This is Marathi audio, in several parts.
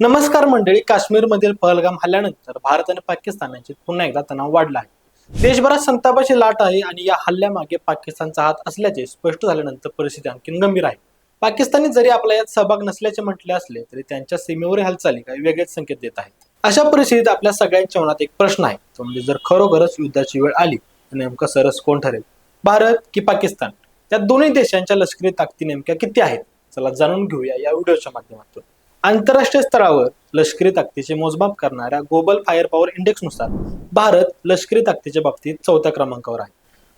नमस्कार मंडळी काश्मीरमधील पहलगाम हल्ल्यानंतर भारत आणि पाकिस्तान यांच्यात पुन्हा एकदा तणाव वाढला आहे. देशभरात संतापाची लाट आहे आणि या हल्ल्यामागे पाकिस्तानचा हात असल्याचे स्पष्ट झाल्यानंतर परिस्थिती आणखी गंभीर आहे. पाकिस्तानी जरी आपला यात सहभाग नसल्याचे म्हटले असले तरी त्यांच्या सीमेवरील हालचाली काही वेगळेच संकेत देत आहेत. अशा परिस्थितीत आपल्या सगळ्यांच्या मनात एक प्रश्न आहे तो म्हणजे जर खरोखरच युद्धाची वेळ आली तर नेमकं सरस कोण ठरेल? भारत की पाकिस्तान? त्या दोन्ही देशांच्या लष्करी ताकदी नेमक्या किती आहेत? चला जाणून घेऊया या व्हिडिओच्या माध्यमातून. आंतरराष्ट्रीय स्तरावर लष्करी ताकदीचे मोजमाप करणाऱ्या ग्लोबल फायर पॉवर इंडेक्सनुसार भारत लष्करी ताकदीच्या बाबतीत चौथ्या क्रमांकावर आहे.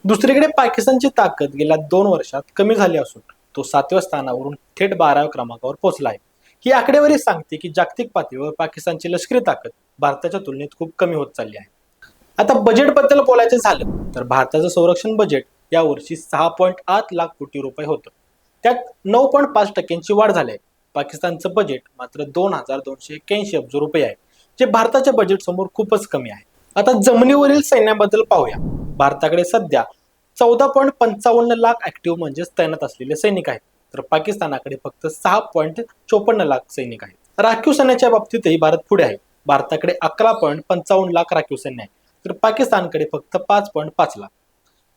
दुसरीकडे पाकिस्तानची ताकद गेल्या दोन वर्षात कमी झाली असून तो सातव्या स्थानावरून थेट बाराव्या क्रमांकावर पोहोचला आहे. ही आकडेवारी सांगते की जागतिक पातळीवर पाकिस्तानची लष्करी ताकद भारताच्या तुलनेत खूप कमी होत चालली आहे. आता बजेटबद्दल बोलायचं झालं तर भारताचं संरक्षण बजेट यावर्षी सहा पॉईंट आठ लाख कोटी रुपये होतं. त्यात नऊ पॉईंट पाच टक्क्यांची वाढ झाली आहे. पाकिस्तानचं बजेट मात्र दोन हजार दोनशे एक्क्याऐंशी अब्ज रुपये आहे जे भारताच्या बजेट समोर खूपच कमी आहे. आता जमिनीवरील सैन्याबद्दल पाहूया. भारताकडे सध्या चौदा पॉईंट पंचावन्न लाख ऍक्टिव्ह म्हणजेच तैनात असलेले सैनिक आहेत. तर पाकिस्तानाकडे फक्त सहा पॉईंट चोपन्न लाख सैनिक आहेत. राखीव सैन्याच्या बाबतीतही भारत पुढे आहे. भारताकडे अकरा पॉईंट पंचावन्न लाख राखीव सैन्य आहे. तर पाकिस्तानकडे फक्त पाच पॉईंट पाच लाख.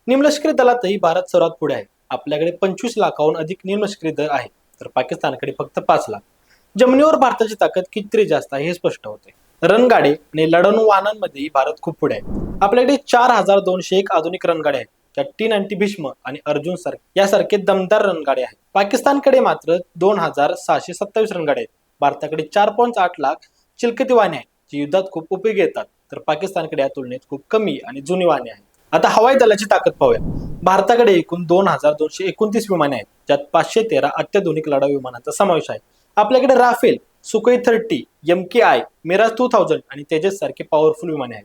निमलष्करी दलातही भारत सर्वात पुढे आहे. आपल्याकडे पंचवीस लाखाहून अधिक निमलष्करी दल आहे तर पाकिस्तानकडे फक्त पाच लाख. जमिनीवर भारताची ताकद कितीतरी जास्त आहे हे स्पष्ट होते. रणगाडे आणि लढण वाहनांमध्येही भारत खूप पुढे आहे. आपल्याकडे चार हजार दोनशे एक आधुनिक रणगाड्या आहेत. त्यात टी नाईन्टी भीष्म आणि अर्जुन सर यासारखे दमदार रणगाडे आहेत. पाकिस्तानकडे मात्र दोन हजार सहाशे सत्तावीस रणगाडे आहेत. भारताकडे चार पॉईंट आठ लाख चिलकती वाहने आहेत जी युद्धात खूप उपयोगी येतात. तर पाकिस्तानकडे या तुलनेत खूप कमी आणि जुनी वाहने आहेत. आता हवाई दलाची ताकद पाहूया. भारताकडे एकूण दोन हजार दोनशे एकोणतीस विमाने आहेत ज्यात पाचशे तेरा अत्याधुनिक लढाऊ विमानांचा समावेश आहे. आपल्याकडे Rafale Sukhoi thirty M K I Mirage two thousand आणि तेजस सारखे पॉवरफुल विमाने आहेत.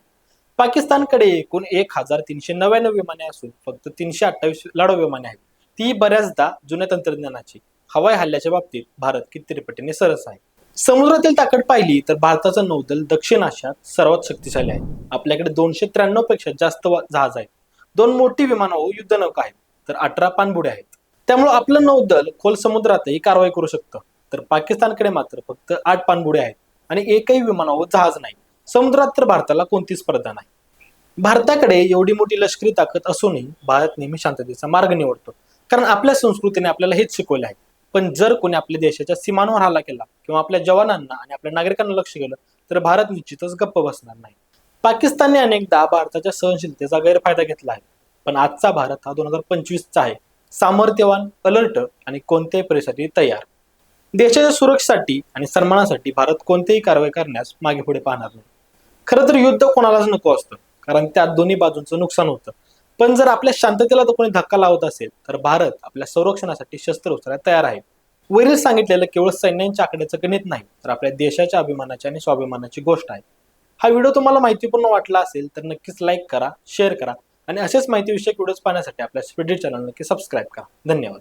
पाकिस्तानकडे एकूण एक हजार तीनशे नव्याण्णव विमाने असून फक्त तीनशे अठ्ठावीस लढाऊ विमाने आहेत. ती बऱ्याचदा जुन्या तंत्रज्ञानाची हवाई हल्ल्याच्या बाबतीत भारत कितीतरी सरस आहे. समुद्रातील ताकद पाहिली तर भारताचं नौदल दक्षिण आशियात सर्वात शक्तिशाली आहे. आपल्याकडे दोनशे त्र्याण्णवपेक्षा जास्त जहाज आहेत. दोन मोठी विमानं युद्ध नौका आहेत. तर अठरा पाणबुडे आहेत. त्यामुळे आपलं नौदल खोल समुद्रातही कारवाई करू शकतं. तर पाकिस्तानकडे मात्र फक्त आठ पाणबुडे आहेत आणि एकही विमानावर जहाज नाही. समुद्रात तर भारताला कोणती स्पर्धा नाही. भारताकडे एवढी मोठी लष्करी ताकद असूनही भारत नेहमी शांततेचा मार्ग निवडतो. कारण आपल्या संस्कृतीने आपल्याला हेच शिकवले आहे. पण जर कोणी आपल्या देशाच्या सीमांवर हल्ला केला किंवा आपल्या जवानांना आणि आपल्या नागरिकांना लक्ष केलं तर भारत निश्चितच गप्प बसणार नाही. पाकिस्तानने अनेकदा भारताच्या सहनशीलतेचा गैरफायदा घेतला आहे. पण आजचा भारत हा दोन हजार पंचवीसचा आहे. सामर्थ्यवान अलर्ट आणि कोणत्याही परिस्थितीत तयार. देशाच्या सुरक्षेसाठी आणि सन्मानासाठी भारत कोणतीही कारवाई करण्यास मागे पुढे पाहणार नाही. खरं तर युद्ध कोणालाच नको असतं कारण त्यात दोन्ही बाजूंचं नुकसान होतं. पण जर आपल्या शांततेला तो कोणी धक्का लावत असेल तर भारत आपल्या संरक्षणासाठी शस्त्र उचलायला तयार आहे. वरील सांगितलेलं केवळ सैन्यांच्या आकड्याचं गणित नाही तर आपल्या देशाच्या अभिमानाची आणि स्वाभिमानाची गोष्ट आहे. हा व्हिडिओ तुम्हाला माहितीपूर्ण वाटला असेल तर नक्कीच लाईक करा शेअर करा. आणि असेच माहितीविषयक व्हिडिओज पाहण्यासाठी आपल्या स्पीडी चॅनल नक्की सबस्क्राईब करा. धन्यवाद.